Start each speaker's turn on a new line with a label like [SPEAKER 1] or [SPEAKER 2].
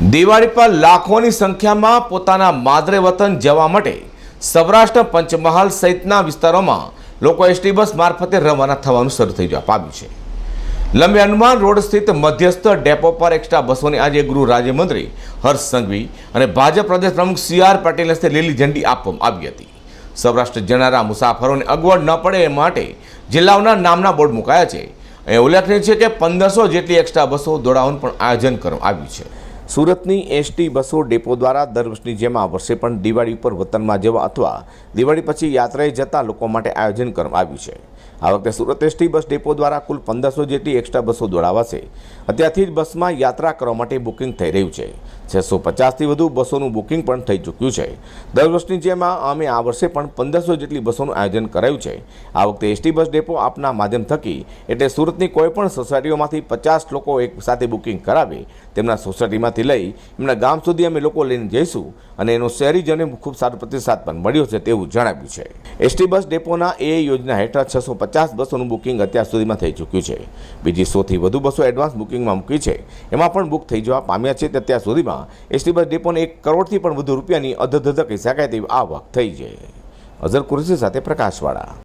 [SPEAKER 1] દિવાળી પર લાખોની સંખ્યામાં પોતાના માદરે વતન જવા માટે સૌરાષ્ટ્ર પંચમહાલ સહિતના વિસ્તારોમાં લોકો એસટી બસ મારફતે રવાના થવાનું શરૂ થઈ જવા પામ્યું છે. લંબે હનુમાન રોડ સ્થિત મધ્યસ્થ ડેપો પર એક્સ્ટ્રા બસોની આજે ગૃહ રાજ્યમંત્રી હર્ષ સંઘવી અને ભાજપ પ્રદેશ પ્રમુખ સી આર પટેલ હસ્તે લીલી ઝંડી આપવામાં આવી હતી. સૌરાષ્ટ્ર જનારા મુસાફરોને અગવડ ન પડે એ માટે જિલ્લાઓના નામના બોર્ડ મુકાયા છે. અહીં ઉલ્લેખનીય છે કે પંદરસો જેટલી એક્સ્ટ્રા બસો દોડાવવાનું પણ આયોજન કરવામાં આવ્યું છે. સુરતની એસટી બસો ડેપો દ્વારા દર વર્ષની જેમ આ વર્ષે પણ દિવાળી ઉપર વતનમાં જવા અથવા દિવાળી પછી યાત્રાએ જતા લોકો માટે આયોજન કરવામાં આવ્યું છે. આ વખતે સુરત એસટી બસ ડેપો દ્વારા કુલ પંદરસો જેટલી એક્સ્ટ્રા બસો દોડાવાશે. અત્યારથી જ બસમાં યાત્રા કરવા માટે બુકિંગ થઈ રહ્યું છે. છસો પચાસથી વધુ બસોનું બુકિંગ પણ થઈ ચૂક્યું છે. દર વર્ષની જેમ અમે આ વર્ષે પણ પંદરસો જેટલી બસોનું આયોજન કરાયું છે. આ વખતે એસટી બસ ડેપો આપના માધ્યમ થકી એટલે સુરતની કોઈપણ સોસાયટીઓમાંથી પચાસ લોકો એક સાથે બુકિંગ કરાવે. તેમના સોસાયટીમાંથી લઈ એમના ગામ સુધી અમે લોકો લઈને જઈશું અને એનો શહેરીજનોને ખૂબ સારો પ્રતિસાદ પણ મળ્યો છે તેવું જણાવ્યું છે. એસટી બસ ડેપોના એ યોજના હેઠળ છસો પચાસ બસોનું બુકિંગ અત્યાર સુધીમાં થઈ ચૂક્યું છે. બીજી સોથી વધુ બસો એડવાન્સ બુકિંગમાં મૂકી છે. એમાં પણ બુક થઈ જવા પામ્યા છે અત્યાર સુધીમાં એસટી બસ ડેપોને એક કરોડથી પણ વધુ રૂપિયાની અધધધ કહી શકાય તેવી આવક થઈ છે. અઝર કુરેશી સાથે પ્રકાશવાળા.